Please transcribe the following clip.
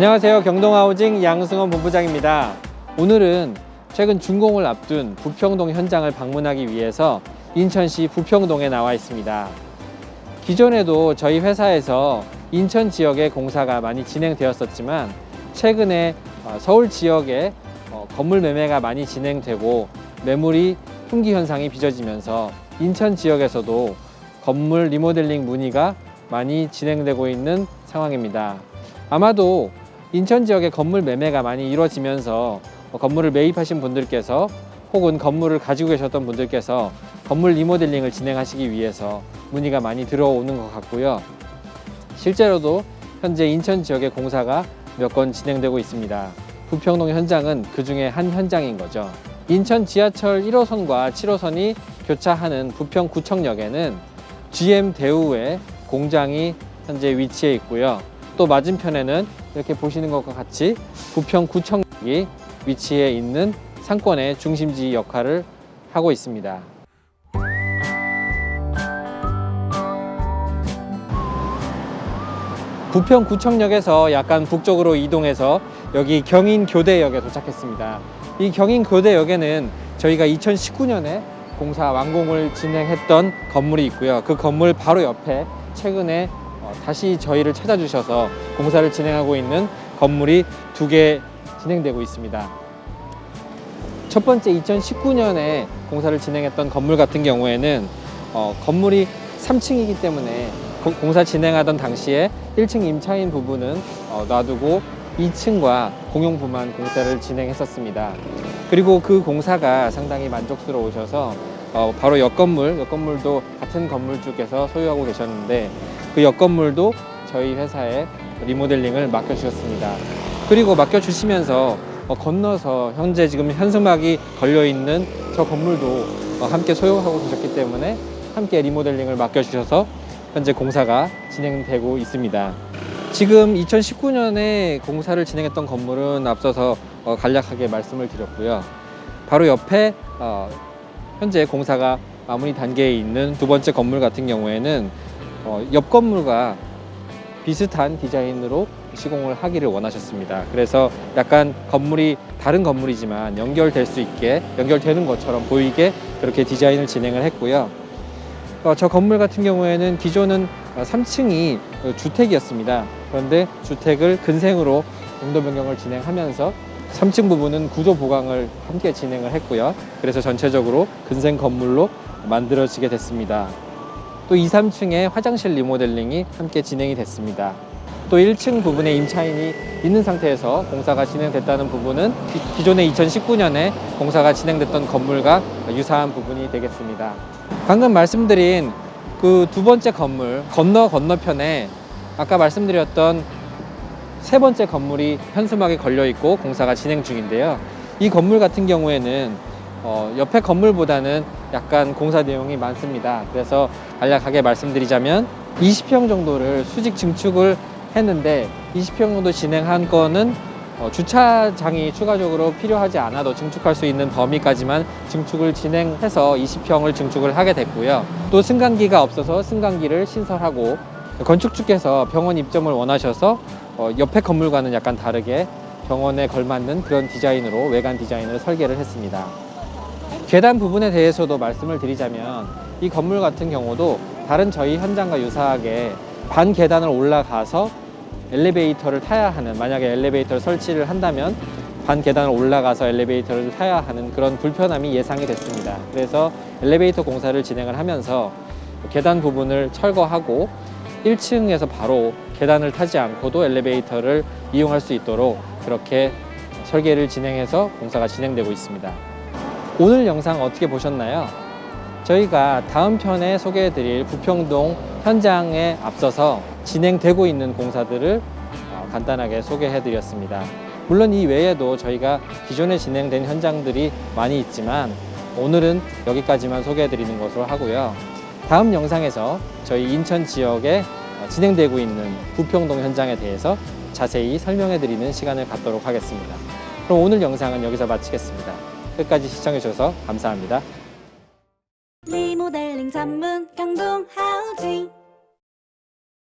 안녕하세요. 경동하우징 양승원 본부장입니다. 오늘은 최근 준공을 앞둔 부평동 현장을 방문하기 위해서 인천시 부평동에 나와 있습니다. 기존에도 저희 회사에서 인천 지역에 공사가 많이 진행되었었지만 최근에 어, 서울 지역에 어, 건물 매매가 많이 진행되고 매물이 품귀 현상이 빚어지면서 인천 지역에서도 건물 리모델링 문의가 많이 진행되고 있는 상황입니다. 아마도 인천 지역의 건물 매매가 많이 이루어지면서 어, 건물을 매입하신 분들께서 혹은 건물을 가지고 계셨던 분들께서 건물 리모델링을 진행하시기 위해서 문의가 많이 들어오는 것 같고요. 실제로도 현재 인천 지역에 공사가 몇 건 진행되고 있습니다. 부평동 현장은 그 중에 한 현장인 거죠. 인천 지하철 1호선과 7호선이 교차하는 부평 구청역에는 GM 대우의 공장이 현재 위치해 있고요. 또 맞은편에는 이렇게 보시는 것과 같이 부평 구청역이 위치해 있는 상권의 중심지 역할을 하고 있습니다. 부평구청역에서 약간 북쪽으로 이동해서 여기 경인교대역에 도착했습니다. 이 경인교대역에는 저희가 2019년에 공사 완공을 진행했던 건물이 있고요. 그 건물 바로 옆에 최근에 어, 다시 저희를 찾아주셔서 공사를 진행하고 있는 건물이 두 개 진행되고 있습니다. 첫 번째 2019년에 공사를 진행했던 건물 같은 경우에는 어, 건물이 3층이기 때문에 고- 공사 진행하던 당시에 1층 임차인 부분은 어, 놔두고 2층과 공용부만 공사를 진행했었습니다. 그리고 그 공사가 상당히 만족스러우셔서 어, 바로 옆 건물, 옆 건물도 같은 건물 쪽에서 소유하고 계셨는데 그옆 건물도 저희 회사에 리모델링을 맡겨주셨습니다. 그리고 맡겨주시면서 어, 건너서 현재 지금 현수막이 걸려 있는 저 건물도 어, 함께 소유하고 계셨기 때문에 함께 리모델링을 맡겨주셔서 현재 공사가 진행되고 있습니다. 지금 2019년에 공사를 진행했던 건물은 앞서서 어, 간략하게 말씀을 드렸고요. 바로 옆에 어, 현재 공사가 마무리 단계에 있는 두 번째 건물 같은 경우에는 어, 옆 건물과 비슷한 디자인으로 시공을 하기를 원하셨습니다. 그래서 약간 건물이 다른 건물이지만 연결될 수 있게 연결되는 것처럼 보이게 그렇게 디자인을 진행을 했고요. 어, 저 건물 같은 경우에는 기존은 3층이 주택이었습니다. 그런데 주택을 근생으로 용도 변경을 진행하면서 3층 부분은 구조 보강을 함께 진행을 했고요. 그래서 전체적으로 근생 건물로 만들어지게 됐습니다. 또 2, 3층에 화장실 리모델링이 함께 진행이 됐습니다. 또 1층 부분에 임차인이 있는 상태에서 공사가 진행됐다는 부분은 기- 기존에 2019년에 공사가 진행됐던 건물과 유사한 부분이 되겠습니다. 방금 말씀드린 그 두 번째 건물 건너 건너편에 아까 말씀드렸던 세 번째 건물이 현수막에 걸려 있고 공사가 진행 중인데요. 이 건물 같은 경우에는 어, 옆에 건물보다는 약간 공사 내용이 많습니다. 그래서 간략하게 말씀드리자면 20평 정도를 수직 증축을 했는데 20평 정도 진행한 거는 어, 주차장이 추가적으로 필요하지 않아도 증축할 수 있는 범위까지만 증축을 진행해서 20평을 증축을 하게 됐고요. 또 승강기가 없어서 승강기를 신설하고 건축주께서 병원 입점을 원하셔서 어, 옆에 건물과는 약간 다르게 병원에 걸맞는 그런 디자인으로 외관 디자인을 설계를 했습니다. 계단 부분에 대해서도 말씀을 드리자면 이 건물 같은 경우도 다른 저희 현장과 유사하게 반 계단을 올라가서 엘리베이터를 타야 하는 만약에 엘리베이터를 설치를 한다면 반 계단을 올라가서 엘리베이터를 타야 하는 그런 불편함이 예상이 됐습니다. 그래서 엘리베이터 공사를 진행을 하면서 계단 부분을 철거하고 1층에서 바로 계단을 타지 않고도 엘리베이터를 이용할 수 있도록 그렇게 설계를 진행해서 공사가 진행되고 있습니다. 오늘 영상 어떻게 보셨나요? 저희가 다음 편에 소개해드릴 부평동 현장에 앞서서 진행되고 있는 공사들을 어, 간단하게 소개해드렸습니다. 물론 이 외에도 저희가 기존에 진행된 현장들이 많이 있지만 오늘은 여기까지만 소개해드리는 것으로 하고요. 다음 영상에서 저희 인천 지역에 어, 진행되고 있는 부평동 현장에 대해서 자세히 설명해드리는 시간을 갖도록 하겠습니다. 그럼 오늘 영상은 여기서 마치겠습니다. 끝까지 시청해주셔서 감사합니다. 리모델링 전문 경동 하우징